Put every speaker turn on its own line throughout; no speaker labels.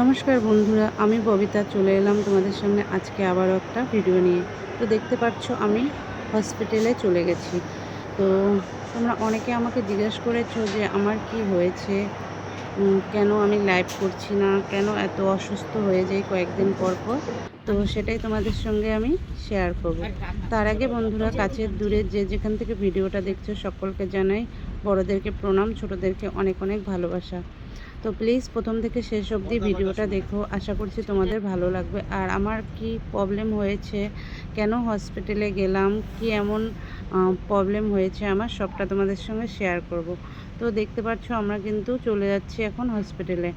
নমস্কার বন্ধুরা, আমি ববিতা, চলে এলাম তোমাদের সামনে আজকে আবারও একটা ভিডিও নিয়ে। তো দেখতে পাচ্ছ, আমি হসপিটালে চলে গেছি। তো তোমরা অনেকে আমাকে জিজ্ঞেস করেছ যে, আমার কি হয়েছে? কেন আমি লাইভ করছি না? কেন এত অসুস্থ হয়ে যাই কয়েকদিন পর পর? তো সেটাই তোমাদের সঙ্গে আমি শেয়ার করব। তার আগে বন্ধুরা, কাছের দূরে যে যেখান থেকে ভিডিওটা দেখছ, সকলকে জানাই বড়দেরকে প্রণাম, ছোটোদেরকে অনেক অনেক ভালোবাসা। তো প্লিজ প্রথম থেকে শেষ অবধি ভিডিওটা দেখো। আশা করছি তোমাদের ভালো লাগবে। আর আমার কি প্রবলেম হয়েছে? কেন হসপিটালে গেলাম? কি এমন প্রবলেম হয়েছে? আমার সবটা তোমাদের সঙ্গে শেয়ার করব। তো দেখতে পাচ্ছ, আমরা কিন্তু চলে যাচ্ছি এখন হসপিটালে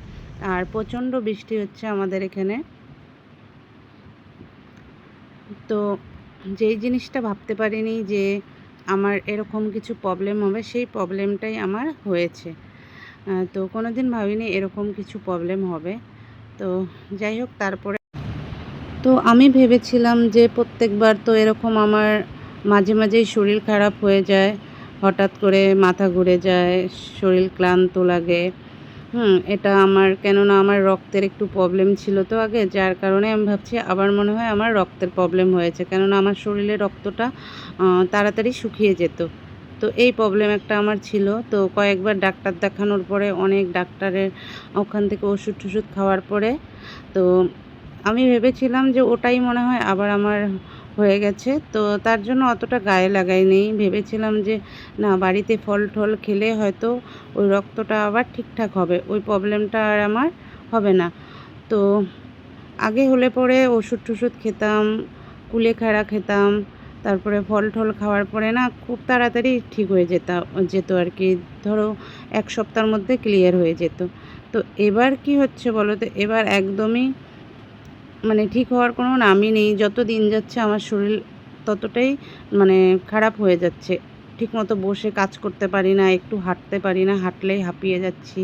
আর প্রচণ্ড বৃষ্টি হচ্ছে আমাদের এখানে। তো যেই জিনিসটা ভাবতে পারিনি যে আমার এরকম কিছু প্রবলেম হবে, সেই প্রবলেমটাই আমার হয়েছে। তো কোনো দিন ভাবিনি এরকম কিছু প্রবলেম হবে। তো যাই হোক, তারপরে তো আমি ভেবেছিলাম যে প্রত্যেকবার তো এরকম আমার মাঝে মাঝেই শরীর খারাপ হয়ে যায়, হঠাৎ করে মাথা ঘুরে যায়, শরীর ক্লান্ত লাগে। হুম, এটা আমার, কেননা আমার রক্তের একটু প্রবলেম ছিল তো আগে, যার কারণে আমি ভাবছি আবার মনে হয় আমার রক্তের প্রবলেম হয়েছে, কেননা আমার শরীরে রক্তটা তাড়াতাড়ি শুকিয়ে যেত। তো এই প্রবলেম একটা আমার ছিল। তো কয়েকবার ডাক্তার দেখানোর পরে অনেক ডাক্তারের ওখান থেকে ওষুধ টষুধ খাওয়ার পরে, তো আমি ভেবেছিলাম যে ওটাই মনে হয় আবার আমার হয়ে গেছে। তো তার জন্য অতটা গায়ে লাগাইনি ভেবেছিলাম যে না, বাড়িতে ফল টল খেলে হয়তো ওই রক্তটা আবার ঠিকঠাক হবে। ওই প্রবলেমটা আর আমার হবে না। তো আগে হলে পরে ওষুধ টষুধ খেতাম, কুলেখাড়া খেতাম তারপরে ফল টল খাওয়ার পরে না খুব তাড়াতাড়ি ঠিক হয়ে যেত যেত আর কি। ধরো এক সপ্তাহের মধ্যে ক্লিয়ার হয়ে যেত। তো এবার কি হচ্ছে বলো তো? এবার একদমই মানে ঠিক হওয়ার কোনো নামই নেই। যত দিন যাচ্ছে আমার শরীর ততটাই মানে খারাপ হয়ে যাচ্ছে। ঠিকমতো বসে কাজ করতে পারি না, একটু হাঁটতে পারি না, হাঁটলেই হাঁপিয়ে যাচ্ছি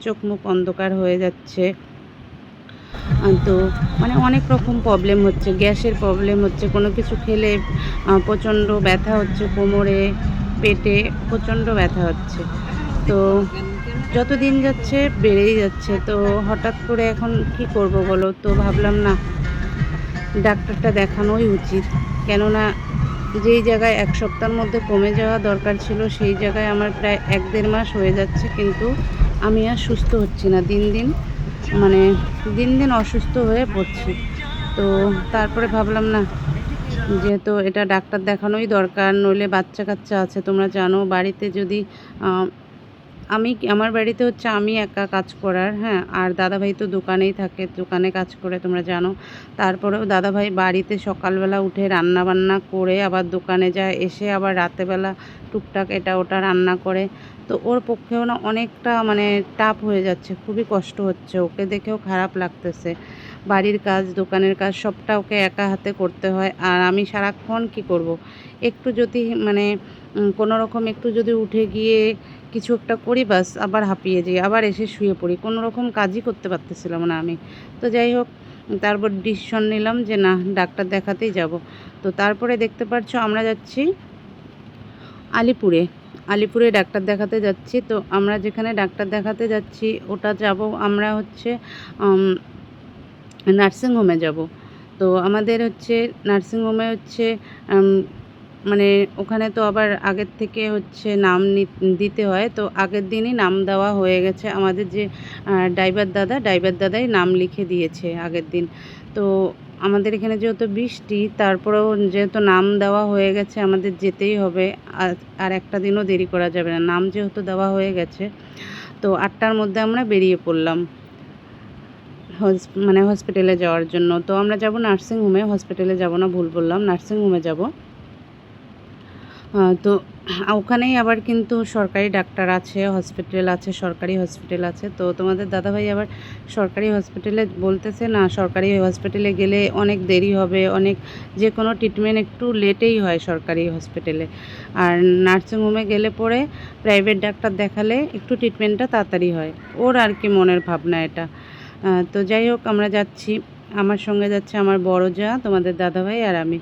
চোখ মুখ অন্ধকার হয়ে যাচ্ছে। তো মানে অনেক রকম প্রবলেম হচ্ছে, গ্যাসের প্রবলেম হচ্ছে, কোনো কিছু খেলে প্রচণ্ড ব্যথা হচ্ছে কোমরে, পেটে, প্রচণ্ড ব্যথা হচ্ছে। তো যত দিন যাচ্ছে বেড়েই যাচ্ছে, তো হঠাৎ করে এখন কি করব বলো? তো ভাবলাম না, ডাক্তারটা দেখানোই উচিত। কেননা যেই জায়গায় এক সপ্তাহের মধ্যে কমে যাওয়া দরকার ছিল, সেই জায়গায় আমার প্রায় এক দেড় মাস হয়ে যাচ্ছে, কিন্তু আমি আর সুস্থ হচ্ছি না। দিন দিন মানে দিন দিন অসুস্থ হয়ে পড়ছি। তো তারপরে ভাবলাম, না, যেহেতু এটা ডাক্তার দেখানোই দরকার, নইলে বাচ্চা কাচ্চা আছে, তোমরা জানো, বাড়িতে যদি আমি আমার বাড়িতে হচ্ছে আমি একা কাজ করার হ্যাঁ আর দাদাভাই তো দোকানেই থাকে, দোকানে কাজ করে, তোমরা জানো। তারপরেও দাদাভাই বাড়িতে সকালবেলা উঠে রান্না বান্না করে আবার দোকানে যায়, এসে আবার রাতেবেলা টুকটাক এটা ওটা রান্না করে। তো ওর পক্ষেও না অনেকটা মানে টাফ হয়ে যাচ্ছে, খুবই কষ্ট হচ্ছে। ওকে দেখেও খারাপ লাগতেছে। বাড়ির কাজ, দোকানের কাজ, সবটা ওকে একা হাতে করতে হয়। আর আমি সারাক্ষণ কি করব। একটু যদি মানে কোনো রকম একটু যদি উঠে গিয়ে কিছু একটা করি বাস, আবার হাঁপিয়ে যাই, আবার এসে শুয়ে পড়ি। কোনো রকম কাজই করতে পারতেছিলাম না আমি। তো যাই হোক, তারপর ডিসিশন নিলাম যে না, ডাক্তার দেখাতেই যাব। তো তারপরে দেখতে পাচ্ছ আমরা যাচ্ছি আলিপুরে। আলিপুরে ডাক্তার দেখাতে যাচ্ছি। তো আমরা যেখানে ডাক্তার দেখাতে যাচ্ছি, ওটা যাব আমরা হচ্ছে নার্সিংহোমে যাব। তো আমাদের হচ্ছে নার্সিংহোমে হচ্ছে মানে ওখানে তো আবার আগের থেকে হচ্ছে নাম দিতে হয়। তো আগের দিনই নাম দেওয়া হয়ে গেছে আমাদের যে ড্রাইভার দাদা ড্রাইভার দাদাই নাম লিখে দিয়েছে আগের দিন। তো আমাদের এখানে যেহেতু বৃষ্টি, তারপরেও যেহেতু নাম দেওয়া হয়ে গেছে, আমাদের যেতেই হবে। আর একটা দিনও দেরি করা যাবে না। নাম যেহেতু দেওয়া হয়ে গেছে, তো আটটার মধ্যে আমরা বেরিয়ে পড়লাম। মানে হসপিটালে যাওয়ার জন্য। তো আমরা যাব নার্সিংহোমে হসপিটালে যাব না, ভুল বললাম। নার্সিংহোমে যাব। তো ওখানেই আবার কিন্তু সরকারি ডাক্তার আছে হসপিটাল আছে, সরকারি হসপিটাল আছে। তো তোমাদের দাদাভাই আবার সরকারি হসপিটালে বলতেছে, না, সরকারি হসপিটালে গেলে অনেক দেরি হবে, অনেক যে কোনো ট্রিটমেন্ট একটু লেটেই হয় সরকারি হসপিটালে আর নার্সিংহোমে গেলে পরে প্রাইভেট ডাক্তার দেখালে একটু ট্রিটমেন্টটা তাড়াতাড়ি হয়। ওর আর কি মনের ভাবনা এটা। তো যাই হোক, আমরা যাচ্ছি। আমার সঙ্গে যাচ্ছে আমার বড় যা, তোমাদের দাদাভাই আর আমি।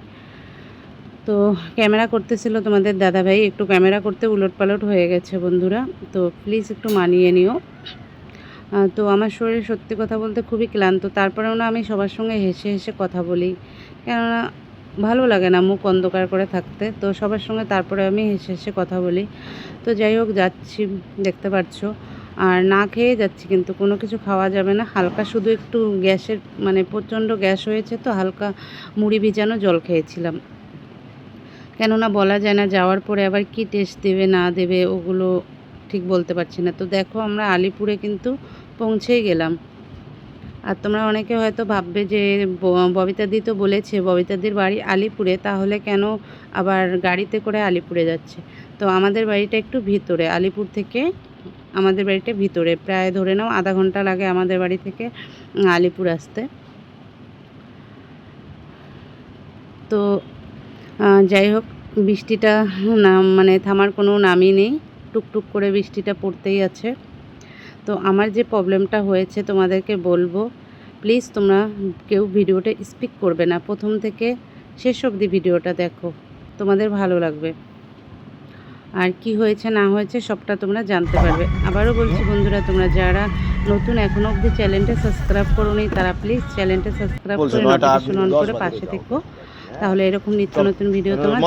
তো ক্যামেরা করতেছিল তোমাদের দাদাভাই। একটু ক্যামেরা করতে উলট পালট হয়ে গেছে বন্ধুরা। তো প্লিজ একটু মানিয়ে নিও। তো আমার শরীর সত্যি কথা বলতে খুবই ক্লান্ত। তারপরেও না আমি সবার সঙ্গে হেসে হেসে কথা বলি। কেননা ভালো লাগে না মুখ অন্ধকার করে থাকতে। তো সবার সঙ্গে তারপরে আমি হেসে হেসে কথা বলি। তো যাই হোক, যাচ্ছি, দেখতে পাচ্ছ আর না খেয়ে যাচ্ছি কিন্তু কোনো কিছু খাওয়া যাবে না। হালকা শুধু একটু গ্যাসের মানে প্রচণ্ড গ্যাস হয়েছে তো হালকা মুড়ি ভিজানো জল খেয়েছিলাম। কেননা বলা যায় না যাওয়ার পরে আবার কি টেস্ট দেবে, না দেবে, ওগুলো ঠিক বলতে পারছি না। তো দেখো আমরা আলিপুরে কিন্তু পৌঁছেই গেলাম। আর তোমরা অনেকে হয়তো ভাববে যে ববিতাদি তো বলেছে, ববিতাদির বাড়ি আলিপুরে, তাহলে কেন আবার গাড়িতে করে আলিপুরে যাচ্ছে? তো আমাদের বাড়িটা একটু ভিতরে, আলিপুর থেকে আমাদের বাড়িটা ভিতরে। প্রায় ধরে নাও আধা ঘণ্টা লাগে আমাদের বাড়ি থেকে আলিপুর আসতে। তো যাই হোক বৃষ্টিটা নাম মানে থামার কোনো নামই নেই। টুকটুক করে বৃষ্টিটা পড়তেই আছে। তো আমার যে প্রবলেমটা হয়েছে তোমাদেরকে বলব প্লিজ তোমরা কেউ ভিডিওটা স্পিক করবে না। প্রথম থেকে শেষ অবধি ভিডিওটা দেখো। তোমাদের ভালো লাগবে। আর কি হয়েছে না হয়েছে সবটা তোমরা জানতে পারবে। আবারও বলছি বন্ধুরা তোমরা যারা নতুন এখনও অবধি চ্যানেলটা সাবস্ক্রাইব করোনি তারা প্লিজ চ্যানেলটা সাবস্ক্রাইব করে নোটিফিকেশন অন করে পাশে। থেকো। তাহলে এরকম নিত্য নতুন ভিডিও তোমরা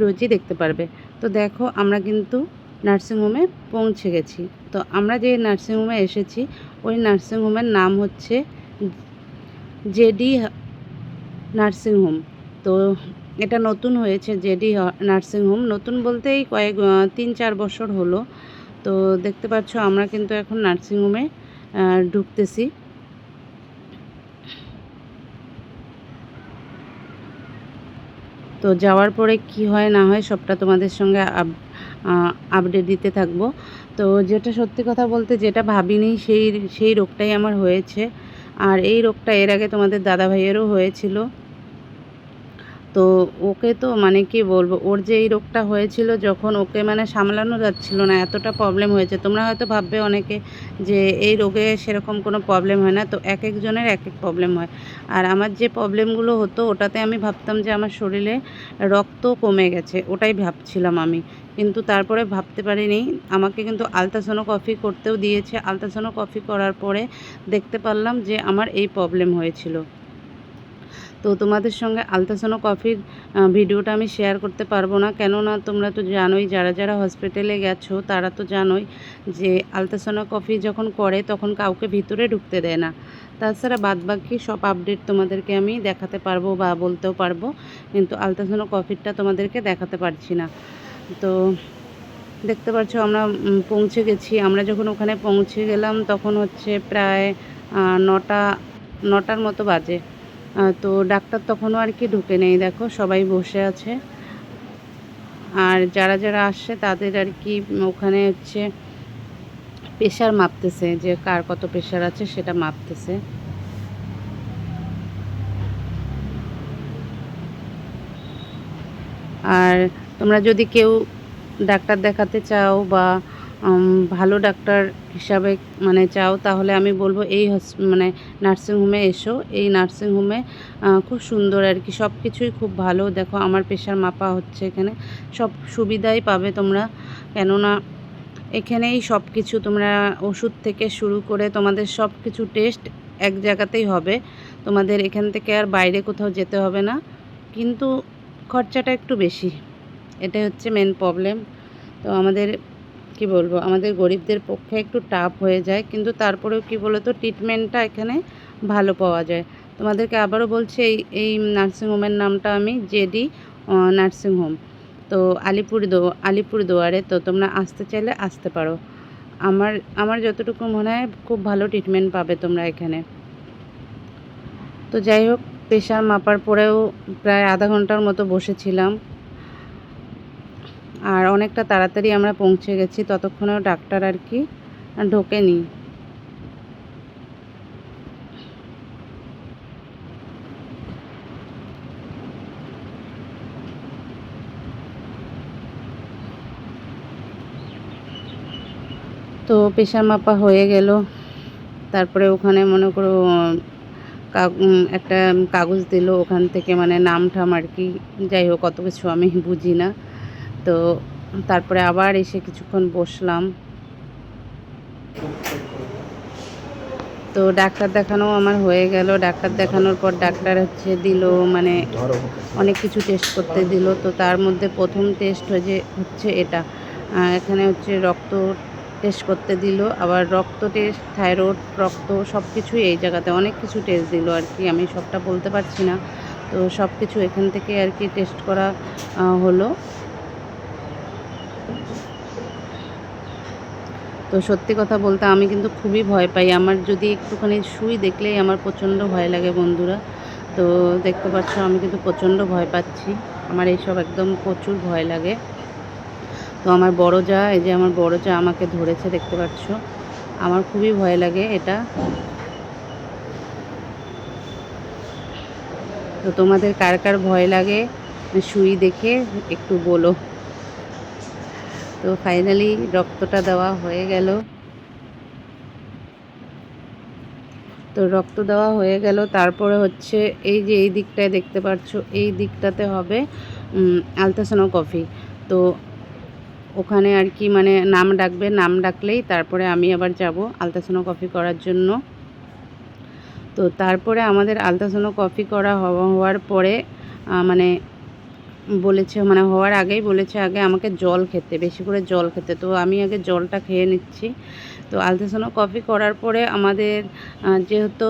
রোজই দেখতে পারবে। তো দেখো আমরা কিন্তু নার্সিংহোমে পৌঁছে গেছি। তো আমরা যে নার্সিংহোমে এসেছি ওই নার্সিংহোমের নাম হচ্ছে জেডি নার্সিংহোম তো এটা নতুন হয়েছে জেডি নার্সিংহোম নতুন বলতে এই কয়েক তিন চার বছর হলো। তো দেখতে পাচ্ছ আমরা কিন্তু এখন নার্সিংহোমে ঢুকতেছি। তো যাওয়ার পরে কি হয় না হয় সবটা তোমাদের সঙ্গে আপ- আপডেট দিতে থাকব। তো যেটা সত্যি কথা বলতে যেটা ভাবিনি সেই সেই রোগটাই আমার হয়েছে। আর এই রোগটা এর আগে তোমাদের দাদা ভাইয়েরও হয়েছিল। তো ওকে তো মানে কি বলব, ওর যে এই রোগটা হয়েছিল যখন ওকে মানে সামলানো যাচ্ছিল না, এতটা প্রবলেম হয়েছে। তোমরা হয়তো ভাববে অনেকে যে এই রোগে সেরকম কোনো প্রবলেম হয় না, তো এক একজনের এক এক প্রবলেম হয়। আর আমার যে প্রবলেমগুলো হতো, ওটাতে আমি ভাবতাম যে আমার শরীরে রক্ত কমে গেছে, ওটাই ভাবছিলাম আমি। কিন্তু তারপরে ভাবতে পারিনি। আমাকে কিন্তু আলট্রাসোনোগ্রাফি করতেও দিয়েছে। আলট্রাসোনোগ্রাফি করার পরে দেখতে পারলাম যে আমার এই প্রবলেম হয়েছিল। তো তোমাদের সঙ্গে আলট্রাসোনোগ্রাফির ভিডিওটা আমি শেয়ার করতে পারব না। কেননা তোমরা তো জানোই, যারা যারা হসপিটালে গেছো, তারা তো জানোই যে আলট্রাসোনোগ্রাফি যখন করে, তখন কাউকে ভিতরে ঢুকতে দেয় না। তাছাড়া বাদবাকি সব আপডেট তোমাদেরকে আমি দেখাতে পারব বা বলতেও পারব, কিন্তু আলট্রাসোনোগ্রাফিটা তোমাদেরকে দেখাতে পারছি না। তো দেখতে পাচ্ছ আমরা পৌঁছে গেছি। আমরা যখন ওখানে পৌঁছে গেলাম, তখন হচ্ছে প্রায় নটা, নটার মতো বাজে। তো ডাক্তার তখনও আর কি ঢুকে নেই, দেখো সবাই বসে আছে। আর যারা যারা আসছে তাদের আর কি ওখানে হচ্ছে প্রেশার মাপতেছে, যে কার কত প্রেশার আছে সেটা মাপতেছে। আর তোমরা যদি কেউ ডাক্তার দেখাতে চাও বা ভালো ডাক্তার হিসাবে মানে চাও, তাহলে আমি বলব এই মানে নার্সিংহোমে এসো। এই নার্সিংহোমে খুব সুন্দর আর কি, সব কিছুই খুব ভালো। দেখো আমার প্রেশার মাপা হচ্ছে এখানে। সব সুবিধাই পাবে তোমরা। কেননা এখানেই সব কিছু তোমরা ওষুধ থেকে শুরু করে তোমাদের সব কিছু টেস্ট এক জায়গাতেই হবে। তোমাদের এখান থেকে আর বাইরে কোথাও যেতে হবে না। কিন্তু খরচাটা একটু বেশি। এটাই হচ্ছে মেন প্রবলেম তো আমাদের কি বলব, আমাদের গরিবদের পক্ষে একটু টাফ হয়ে যায়, কিন্তু তারপরেও কি বলো তো ট্রিটমেন্টটা এখানে ভালো পাওয়া যায়। তোমাদেরকে আবারও বলছি, এই এই নার্সিংহোমের নামটা আমি জেডি নার্সিংহোম তো আলিপুর দো, আলিপুর দুয়ারে, তো তোমরা আসতে চাইলে আসতে পারো। আমার আমার যতটুকু মনে হয়, খুব ভালো ট্রিটমেন্ট পাবে তোমরা এখানে। তো যাই হোক প্রেশার মাপার পরেও প্রায় আধা ঘণ্টার মতো বসেছিলাম। আর অনেকটা তাড়াতাড়ি আমরা পৌঁছে গেছি, ততক্ষণেও ডাক্তার আর কি ঢোকেনি। তো প্রেশার মাপা হয়ে গেল। তারপরে ওখানে মনে করো একটা কাগজ দিল, ওখান থেকে মানে নাম ঠাম আর কি। যাই হোক, অত কিছু আমি বুঝি না। তো তারপরে আবার এসে কিছুক্ষণ বসলাম। তো ডাক্তার দেখানো আমার হয়ে গেল। ডাক্তার দেখানোর পর ডাক্তার হচ্ছে দিল মানে অনেক কিছু টেস্ট করতে দিল। তো তার মধ্যে প্রথম টেস্ট হয়ে হচ্ছে এটা। এখানে হচ্ছে রক্ত টেস্ট করতে দিল। আবার রক্ত টেস্ট থাইরয়েড রক্ত সব কিছুই এই জায়গাতে অনেক কিছু টেস্ট দিল আর কি। আমি সবটা বলতে পারছি না। তো সব কিছু এখান থেকে আর কি টেস্ট করা হলো। তো সত্যি কথা বলতে আমি কিন্তু খুবই ভয় পাই। আমার যদি একটুখানি শুই দেখলেই আমার প্রচণ্ড ভয় লাগে বন্ধুরা। তো দেখতে পাচ্ছ আমি কিন্তু প্রচণ্ড ভয় পাচ্ছি। আমার এইসব একদম প্রচুর ভয় লাগে। তো আমার বড় যা, এই যে আমার বড় যা আমাকে ধরেছে দেখতে পাচ্ছ। আমার খুবই ভয় লাগে এটা। তো তোমাদের কার কার ভয় লাগে? সুই দেখে একটু বলো। তো ফাইনালি রক্তটা দেওয়া হয়ে গেল। তো রক্ত দেওয়া হয়ে গেল, তারপরে হচ্ছে এই যে এই দিকটায় দেখতে পাচ্ছ, এই দিকটাতে হবে আলট্রাসোনোকফি তো ওখানে আর কি মানে নাম ডাকবে, নাম ডাকলেই তারপরে আমি আবার যাব আলট্রাসোনোকফি করার জন্য। তো তারপরে আমাদের আলট্রাসোনোকফি করা হওয়া- হওয়ার পরে মানে বলেছে মানে হওয়ার আগেই বলেছে, আগে আমাকে জল খেতে, বেশি করে জল খেতে। তো আমি আগে জলটা খেয়ে নিচ্ছি। তো আলট্রাসোনোকফি করার পরে আমাদের যেহেতু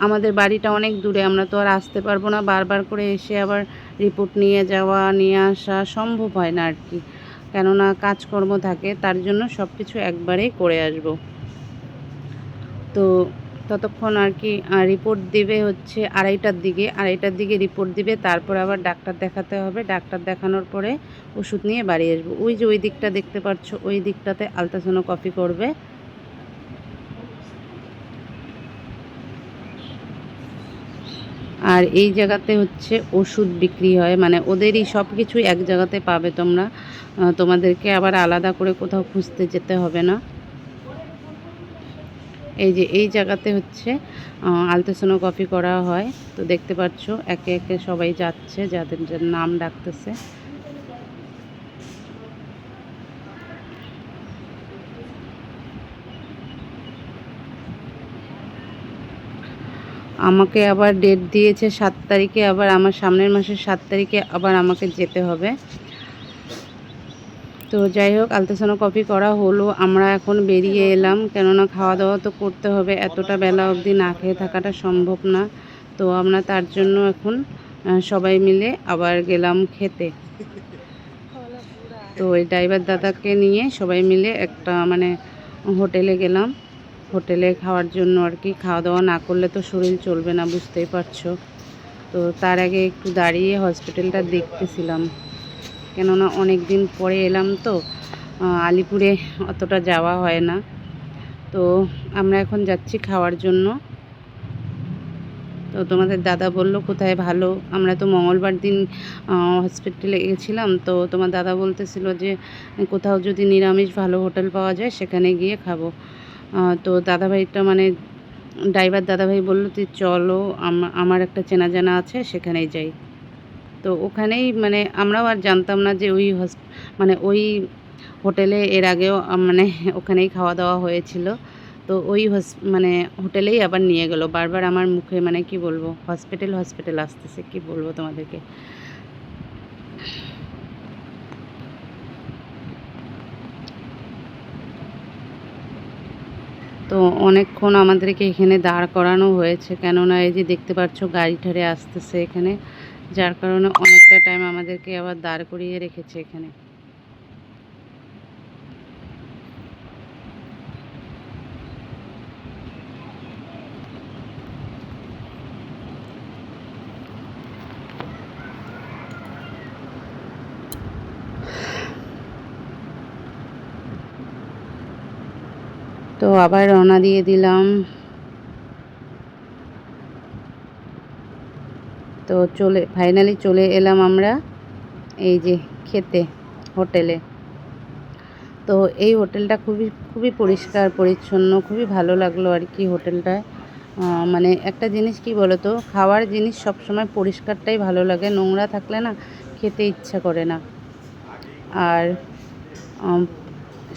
আমাদের বাড়িটা অনেক দূরে, আমরা তো আর আসতে পারব না। বারবার করে এসে আবার রিপোর্ট নিয়ে যাওয়া, নিয়ে আসা সম্ভব হয় না আর কি কেননা কাজকর্ম থাকে, তার জন্য সব কিছু একবারেই করে আসব। তো ততক্ষণ আর কি রিপোর্ট দিবে হচ্ছে আড়াইটার দিকে। আড়াইটার দিকে রিপোর্ট দিবে, তারপর আবার ডাক্তার দেখাতে হবে। ডাক্তার দেখানোর পরে ওষুধ নিয়ে বাড়ি আসব। ওই যে ওই দিকটা দেখতে পাচ্ছ, ওই দিকটাতে আলট্রাসোনোকফি করবে। আর এই জায়গাতে হচ্ছে ওষুধ বিক্রি হয়। মানে ওদেরই সব কিছুই এক জায়গাতে পাবে তোমরা। তোমাদেরকে আবার আলাদা করে কোথাও খুঁজতে যেতে হবে না। এই যে এই জায়গাতে হচ্ছে আলট্রাসোনোগ্রাফি করা হয়। তো দেখতে পাচ্ছ, একে একে সবাই যাচ্ছে, যাদের নাম ডাকতেছে। আমাকে আবার ডেট দিয়েছে সাত তারিখে, আবার আমার সামনের মাসের সাত তারিখে আবার আমাকে যেতে হবে। তো যাই হোক আলট্রাসোনোগ্রাফি করা হলো। আমরা এখন বেরিয়ে এলাম, কেননা খাওয়া দাওয়া তো করতে হবে। এতটা বেলা অবধি না খেয়ে থাকাটা সম্ভব না। তো আমরা তার জন্য এখন সবাই মিলে আবার গেলাম খেতে। তো ওই ড্রাইভার দাদাকে নিয়ে সবাই মিলে একটা মানে হোটেলে গেলাম। হোটেলে খাওয়ার জন্য আর কি খাওয়া দাওয়া না করলে তো শরীর চলবে না, বুঝতেই পারছ। তো তার আগে একটু দাঁড়িয়ে হসপিটালটা দেখতেছিলাম। কেননা অনেক দিন পরে এলাম তো আলিপুরে অতটা যাওয়া হয় না। তো আমরা এখন যাচ্ছি খাওয়ার জন্য। তো তোমাদের দাদা বলল, কোথায় ভালো? আমরা তো মঙ্গলবার দিন হসপিটালে গেছিলাম। তো তোমার দাদা বলতেছিল যে, কোথাও যদি নিরামিষ ভালো হোটেল পাওয়া যায়, সেখানে গিয়ে খাব। তো দাদাভাইটা মানে ড্রাইভার দাদাভাই বলল, তুই চলো, আম- আমার একটা চেনা জানা আছে, সেখানেই যাই। তো ওখানেই মানে আমরাও আর জানতাম না যে ওই মানে ওই হোটেলে এর আগেও মানে ওখানেই খাওয়া দাওয়া হয়েছিল। তো ওই মানে হোটেলেই আবার নিয়ে গেলো। বারবার আমার মুখে মানে কি বলব, হসপিটাল হসপিটাল আসতেছে, কি বলব তোমাদেরকে? তো অনেকক্ষণ আমাদেরকে এখানে দাঁড় করানো হয়েছে। কেননা এই যে দেখতে পাচ্ছ, গাড়ি ঠাড়ে আসতেছে এখানে। যার কারণে অনেকটা টাইম আমাদেরকে আবার দাঁড় করিয়ে রেখেছে এখানে। তো আবার রওনা দিয়ে দিলাম। তো চলে ফাইনালি চলে এলাম আমরা এই যে খেতে, হোটেলে। তো এই হোটেলটা খুবই খুবই পরিষ্কার, পরিচ্ছন্ন, খুবই ভালো লাগল আর কি হোটেলটায়। মানে একটা জিনিস কি বলো তো খাওয়ার জিনিস সবসময় পরিষ্কারটাই ভালো লাগে, নোংরা থাকলে না খেতে ইচ্ছা করে না। আর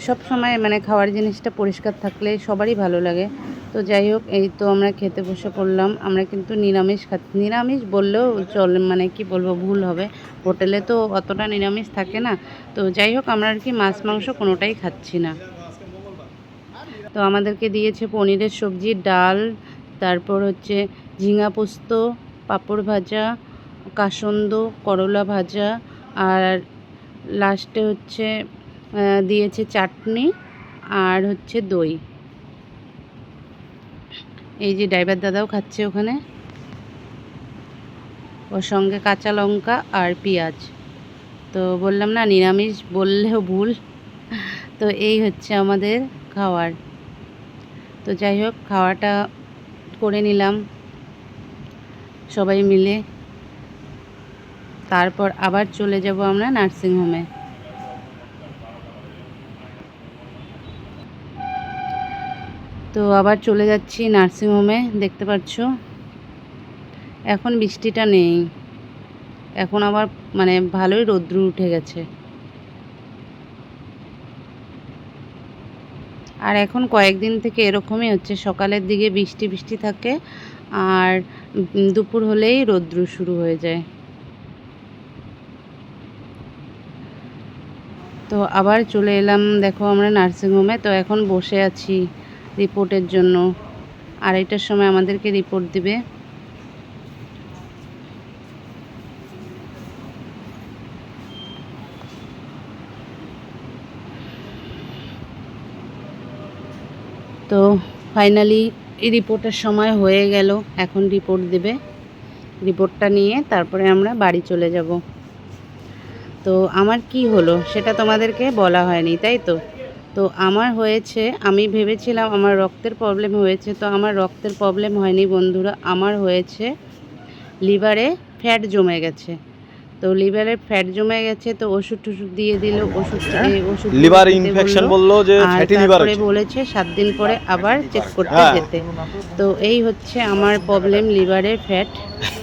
সব সময় মানে খাওয়ার জিনিসটা পরিষ্কার থাকলে সবারই ভালো লাগে। তো যাই হোক, এই তো আমরা খেতে বসে পড়লাম। আমরা কিন্তু নিরামিষ খা নিরামিষ বললেও চল মানে কি বলব, ভুল হবে। হোটেলে তো অতটা নিরামিষ থাকে না। তো যাই হোক, আমরা আর কি মাছ, মাংস কোনোটাই খাচ্ছি না। তো আমাদেরকে দিয়েছে পনিরের সবজি, ডাল, তারপর হচ্ছে ঝিঙা পোস্ত, পাঁপড় ভাজা, কাসন্দ, করলা ভাজা, আর লাস্টে হচ্ছে দিয়েছে চাটনি আর হচ্ছে দই। এই যে ড্রাইভার দাদাও খাচ্ছে ওখানে। ওর সঙ্গে কাঁচা লঙ্কা আর পেঁয়াজ। তো বললাম না, নিরামিষ বললেও ভুল। তো এই হচ্ছে আমাদের খাওয়ার। তো যাই হোক, খাওয়াটা করে নিলাম সবাই মিলে। তারপর আবার চলে যাব আমরা নার্সিংহোমে। তো আবার চলে যাচ্ছি নার্সিংহোমে, দেখতে পাচ্ছ। এখন বৃষ্টিটা নেই। এখন আবার মানে ভালোই রৌদ্র উঠে গেছে। আর এখন কয়েকদিন থেকে এরকমই হচ্ছে, সকালের দিকে বৃষ্টি বৃষ্টি থাকে আর দুপুর হলেই রৌদ্র শুরু হয়ে যায়। তো আবার চলে এলাম, দেখো আমরা নার্সিংহোমে, তো এখন বসে আছি। রিপোর্টের জন্য। আড়াইটার সময় আমাদেরকে রিপোর্ট দিবে। তো ফাইনালি এই রিপোর্টের সময় হয়ে গেল। এখন রিপোর্ট দেবে। রিপোর্টটা নিয়ে তারপরে আমরা বাড়ি চলে যাব। তো আমার কি হলো সেটা তোমাদেরকে বলা হয়নি, তাই তো? তো আমার হয়েছে, আমি ভেবেছিলাম আমার রক্তের প্রবলেম হয়েছে, তো আমার রক্তের প্রবলেম হয়নি বন্ধুরা, আমার হয়েছে লিভারে ফ্যাট জমে গেছে। তো লিভারে ফ্যাট জমে গেছে তো ওষুধ টষুধ দিয়ে দিল ওষুধ এই ওষুধ
লিভার ইনফেকশন বলল। যে ফ্যাটি লিভার হয়েছে।
বলেছে সাত দিন পরে আবার চেক করতে
হ্যাঁ।
যেতে। তো এই হচ্ছে আমার প্রবলেম লিভারের ফ্যাট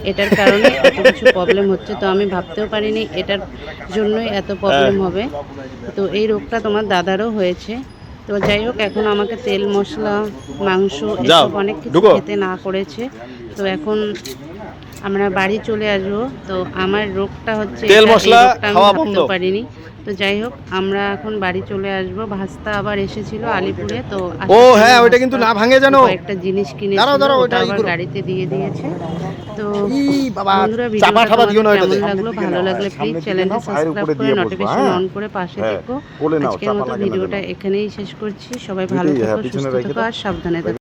এটার কারণে এত কিছু প্রবলেম হচ্ছে তো আমি ভাবতেও পারিনি এটার জন্যই এত প্রবলেম
হ্যাঁ।
হবে। তো এই রোগটা তোমার দাদারও হয়েছে। তো যাই হোক এখন আমাকে তেল মশলা মাংস এসব অনেক কিছু খেতে না করেছে। তো এখন আমরা বাড়ি চলে আসব। তো আমার রোগটা হচ্ছে
তেল মশলা খাওয়া বন্ধ।
পারিনি। তো যাই হোক আমরা এখন বাড়ি চলে আসব। ভাস্তা আবার এসেছিল আলিপুরে তো
ও হ্যাঁ ওইটা কিন্তু না ভাঙে জানো
কয়েকটা জিনিস কিনে
দাঁড়াও, দাঁড়াও,
ওটা আবার গাড়িতে দিয়ে দিয়েছে। তো
ই বাবা
বন্ধুরা
চাপা ঠাপা দিও না ওইটাতে।
কেমন লাগল ভালো লাগলে প্লিজ চ্যানেলটা সাবস্ক্রাইব করে নোটিফিকেশন অন করে পাশে
হ্যাঁ,
থেকো। আজকের মতো ভিডিওটা এখানেই শেষ করছি। সবাই ভালো
হ্যাঁ,
থেকো সুস্থ থেকো আর সাবধানে থেকো।